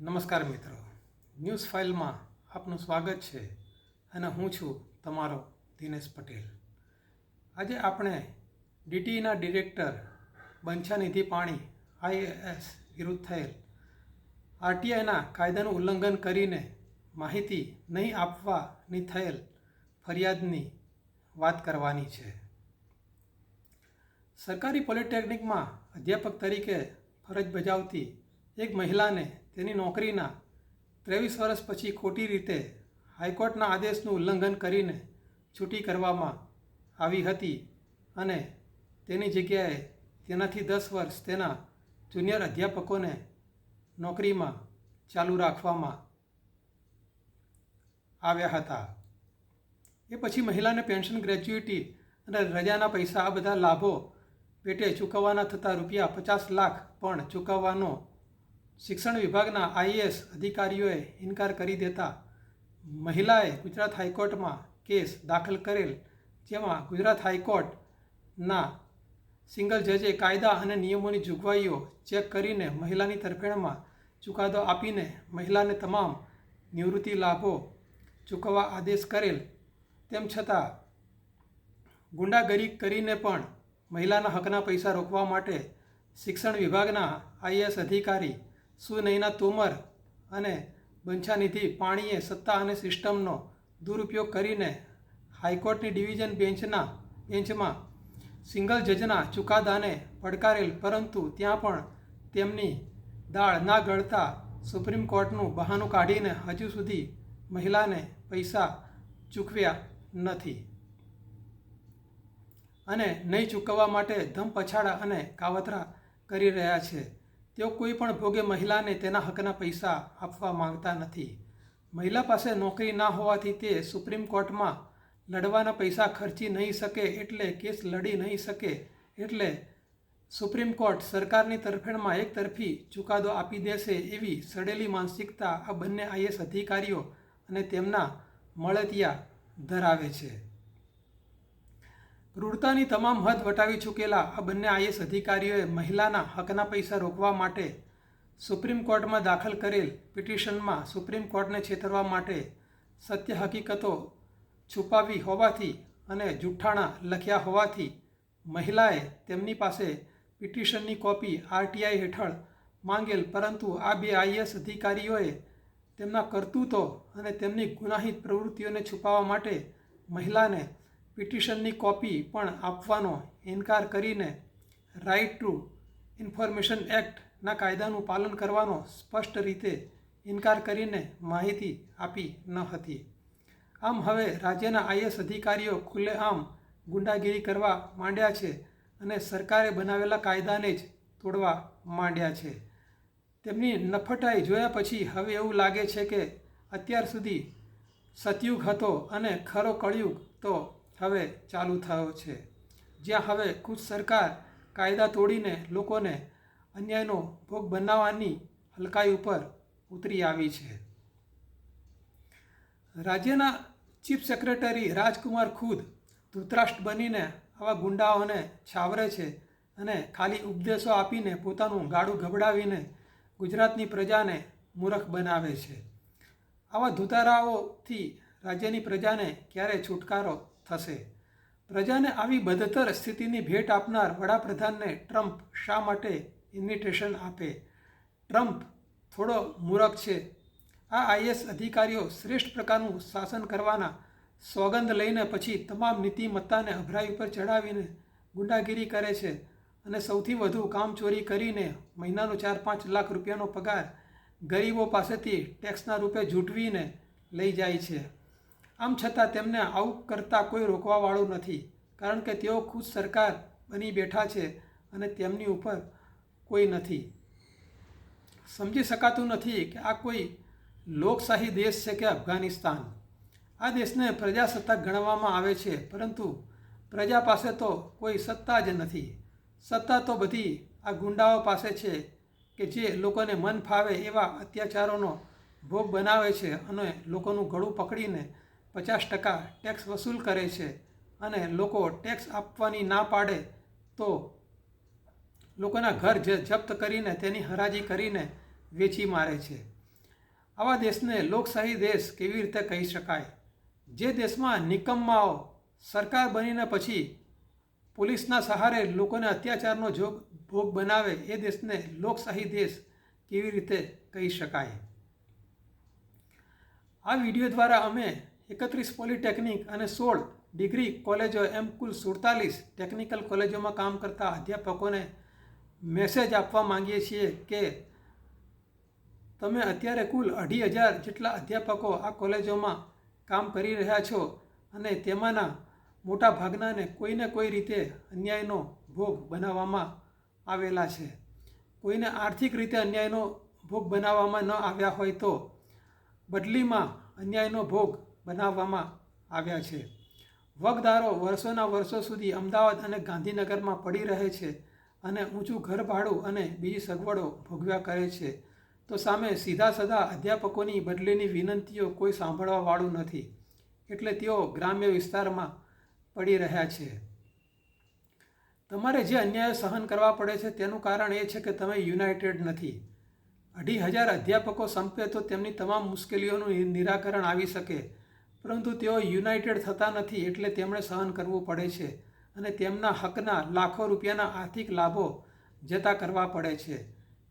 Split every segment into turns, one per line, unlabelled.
નમસ્કાર મિત્રો. ન્યૂઝ ફાઇલમાં આપનું સ્વાગત છે અને હું છું તમારો દિનેશ પટેલ. આજે આપણે ડીટીઈના ડિરેક્ટર બંછાનિધિ પાણી, આઈએએસ વિરુદ્ધ થયેલ આરટીઆઈના કાયદાનું ઉલ્લંઘન કરીને માહિતી નહીં આપવાની થયેલ ફરિયાદની વાત કરવાની છે. સરકારી પોલિટેકનિકમાં અધ્યાપક તરીકે ફરજ બજાવતી એક મહિલાને તેની નોકરીના ત્રેવીસ વર્ષ પછી ખોટી રીતે હાઈકોર્ટના આદેશનું ઉલ્લંઘન કરીને છૂટી કરવામાં આવી હતી અને તેની જગ્યાએ તેનાથી દસ વર્ષ તેના જુનિયર અધ્યાપકોને નોકરીમાં ચાલુ રાખવામાં આવ્યા હતા. એ પછી મહિલાને પેન્શન ગ્રેજ્યુટી અને રજાના પૈસા આ બધા લાભો પેટે ચૂકવવાના થતા રૂપિયા પચાસ લાખ પણ ચૂકવવાનો શિક્ષણ વિભાગના આઈએએસ અધિકારીઓએ ઇનકાર કરી દેતા મહિલાએ ગુજરાત હાઈકોર્ટમાં કેસ દાખલ કરેલ, જેમાં ગુજરાત હાઈકોર્ટના સિંગલ જજે કાયદા અને નિયમોની જોગવાઈઓ ચેક કરીને મહિલાની તરફેણમાં ચુકાદો આપીને મહિલાને તમામ નિવૃત્તિ લાભો ચૂકવવા આદેશ કરેલ. તેમ છતાં, ગુંડાગરી કરીને પણ મહિલાના હકના પૈસા રોકવા માટે શિક્ષણ વિભાગના આઈએએસ અધિકારી સુનૈના તોમર અને બંછાનિધિ પાણીએ સત્તા અને સિસ્ટમનો દુરુપયોગ કરીને હાઈકોર્ટની ડિવિઝન બેન્ચના બેન્ચમાં સિંગલ જજના ચુકાદાને પડકારેલ, પરંતુ ત્યાં પણ તેમની દાળ ના ગળતા સુપ્રીમ કોર્ટનું બહાનું કાઢીને હજુ સુધી મહિલાને પૈસા ચૂકવ્યા નથી. અને નહીં ચૂકવવા માટે ધમપછાડા અને કાવતરા કરી રહ્યા છે. તેઓ કોઈ પણ ભોગે મહિલાને તેના હકના પૈસા આપવા માંગતા નથી. મહિલા પાસે નોકરી ના હોવાથી તે સુપ્રીમ કોર્ટમાં લડવાના પૈસા ખર્ચી નહીં શકે એટલે કેસ લડી નહીં શકે એટલે સુપ્રીમ કોર્ટ સરકારની તરફેણમાં એક તરફી ચુકાદો આપી દેશે એવી સડેલી માનસિકતા આ બંને આઈએસ અધિકારીઓ અને તેમના મળતિયા ધરાવે છે. ક્રૂરતાની તમામ હદ વટાવી ચૂકેલા આ બંને આઈએસ અધિકારીઓએ મહિલાના હકના પૈસા રોકવા માટે સુપ્રીમ કોર્ટમાં દાખલ કરેલ પિટિશનમાં સુપ્રીમ કોર્ટને છેતરવા માટે સત્ય હકીકતો છુપાવી હોવાથી અને જુઠ્ઠાણા લખ્યા હોવાથી મહિલાએ તેમની પાસે પિટિશનની કોપી આરટીઆઈ હેઠળ માંગેલ, પરંતુ આ બે આઈએસ અધિકારીઓએ તેમના કરતૂતો અને તેમની ગુનાહિત પ્રવૃત્તિઓને છુપાવવા માટે મહિલાને પિટિશનની કોપી પણ આપવાનો ઇનકાર કરીને રાઇટ ટુ ઇન્ફોર્મેશન એક્ટના કાયદાનું પાલન કરવાનો સ્પષ્ટ રીતે ઇનકાર કરીને માહિતી આપી ન હતી. આમ હવે રાજ્યના આઈએસ અધિકારીઓ ખુલ્લેઆમ ગુંડાગીરી કરવા માંડ્યા છે અને સરકારે બનાવેલા કાયદાને જ તોડવા માંડ્યા છે. તેમની નફટાઈ જોયા પછી હવે એવું લાગે છે કે અત્યાર સુધી સતયુગ હતો અને ખરો કળિયુગ તો હવે ચાલુ થયો છે. જ્યાં હવે ખુદ સરકાર કાયદા તોડીને લોકોને અન્યાયનો ભોગ બનાવવાની હલકાઈ ઉપર ઉતરી આવી છે. રાજ્યના ચીફ સેક્રેટરી રાજકુમાર ખુદ ધૃતરાષ્ટ્ર બનીને આવા ગુંડાઓને છાવરે છે અને ખાલી ઉપદેશો આપીને પોતાનું ગાડું ગબડાવીને ગુજરાતની પ્રજાને મૂર્ખ બનાવે છે. આવા ધુતારાઓથી રાજ્યની પ્રજાને ક્યારે છુટકારો થશે. પ્રજાને આવી બદતર સ્થિતિની ભેટ આપનાર વડાપ્રધાનને ટ્રમ્પ શા માટે ઇન્વિટેશન આપે? ટ્રમ્પ થોડો મૂરખ છે. આ આઈએસ અધિકારીઓ શ્રેષ્ઠ પ્રકારનું શાસન કરવાના સોગંદ લઈને પછી તમામ નીતિમત્તાને અભરાઈ ઉપર ચડાવીને ગુંડાગીરી કરે છે અને સૌથી વધુ કામચોરી કરીને મહિનાનો ચાર પાંચ લાખ રૂપિયાનો પગાર ગરીબો પાસેથી ટેક્સના રૂપે ઝૂંટવીને લઈ જાય છે. આમ છતાં તેમને આવું કરતાં કોઈ રોકવાવાળું નથી, કારણ કે તેઓ ખુદ સરકાર બની બેઠા છે અને તેમની ઉપર કોઈ નથી. સમજી શકાતું નથી કે આ કોઈ લોકશાહી દેશ છે કે અફઘાનિસ્તાન. આ દેશને પ્રજાસત્તાક ગણવામાં આવે છે, પરંતુ પ્રજા પાસે તો કોઈ સત્તા જ નથી. સત્તા તો બધી આ ગુંડાઓ પાસે છે કે જે લોકોને મન ફાવે એવા અત્યાચારોનો ભોગ બનાવે છે અને લોકોનું ગળું પકડીને પચાસ ટકા ટેક્સ વસૂલ કરે છે અને લોકો ટેક્સ આપવાની ના પાડે, તો લોકોના ઘર જપ્ત કરીને તેની હરાજી કરીને વેચી મારે છે. આવા દેશને લોકશાહી દેશ કેવી રીતે કહી શકાય? જે દેશમાં નિકમ્માઓ સરકાર બનીને પછી પોલીસના સહારે લોકોને અત્યાચારનો જોગ, ભોગ બનાવે એ દેશને લોકશાહી દેશ કેવી રીતે કહી શકાય? આ વીડિયો દ્વારા અમે એકત્રીસ પોલિટેકનિક અને સોળ ડિગ્રી કોલેજો એમ કુલ સુડતાલીસ ટેકનિકલ કોલેજોમાં કામ કરતા અધ્યાપકોને મેસેજ આપવા માંગીએ છીએ કે તમે અત્યારે કુલ અઢી હજાર જેટલા અધ્યાપકો આ કોલેજોમાં કામ કરી રહ્યા છો અને તેમાંના મોટા ભાગનાને કોઈને કોઈ રીતે અન્યાયનો ભોગ બનાવવામાં આવેલા છે. કોઈને આર્થિક રીતે અન્યાયનો ભોગ બનાવવામાં ન આવ્યા હોય તો બદલીમાં અન્યાયનો ભોગ બનાવવામાં આવ્યા છે. વગદારો વર્ષોના વર્ષો સુધી અમદાવાદ અને ગાંધીનગરમાં પડી રહે છે અને ઊંચું ઘર ભાડું અને બીજી સગવડો ભોગવ્યા કરે છે. તો સામે સીધા સદા અધ્યાપકોની બદલીની વિનંતીઓ કોઈ સાંભળવાવાળું નથી. એટલે તેઓ ગ્રામ્ય વિસ્તારમાં પડી રહ્યા છે. તમારે જે અન્યાય સહન કરવા પડે છે તેનું કારણ એ છે કે તમે યુનાઇટેડ નથી. અઢી હજાર અધ્યાપકો સંપે તો તેમની તમામ મુશ્કેલીઓનું નિરાકરણ આવી શકે. પરંતુ તેઓ યુનાઇટેડ થતા નથી એટલે તેમણે સહન કરવું પડે છે અને તેમના હકના લાખો રૂપિયાના આર્થિક લાભો જતા કરવા પડે છે.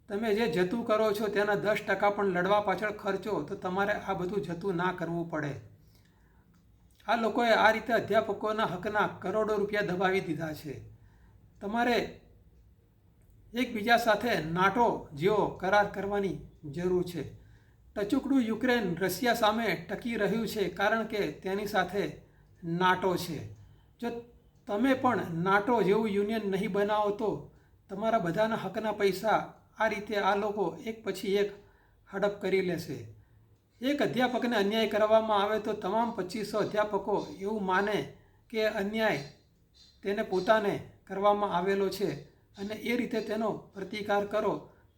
તમે જે જતું કરો છો તેના દસ ટકા પણ લડવા પાછળ ખર્ચો તો તમારે આ બધું જતું ના કરવું પડે. આ લોકોએ આ રીતે અધ્યાપકોના હકના કરોડો રૂપિયા દબાવી દીધા છે. તમારે એકબીજા સાથે નાટો જેવો કરાર કરવાની જરૂર છે. ટચુકડું યુક્રેન રશિયા સામે ટકી રહ્યું છે કારણ કે તેની સાથે નાટો છે. જો તમે પણ નાટો જેવું યુનિયન નહીં બનાવો તો તમારા બધાના હકના પૈસા આ રીતે આ લોકો એક પછી એક હડપ કરી લેશે. એક અધ્યાપકને અન્યાય કરવામાં આવે તો તમામ પચીસો અધ્યાપકો એવું માને કે અન્યાય તેને પોતાને કરવામાં આવેલો છે અને એ રીતે તેનો પ્રતિકાર કરો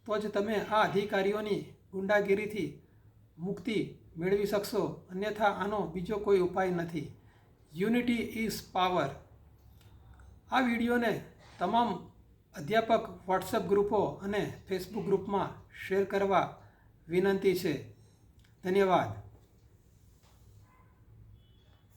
તો જ તમે આ અધિકારીઓની ગુંડાગીરીથી મુક્તિ મેળવી શકશો, અન્યથા આનો બીજો કોઈ ઉપાય નથી. Unity is power. આ વિડીયોને તમામ અધ્યાપક વોટ્સએપ ગ્રુપો અને ફેસબુક ગ્રુપમાં શેર કરવા વિનંતી છે. ધન્યવાદ.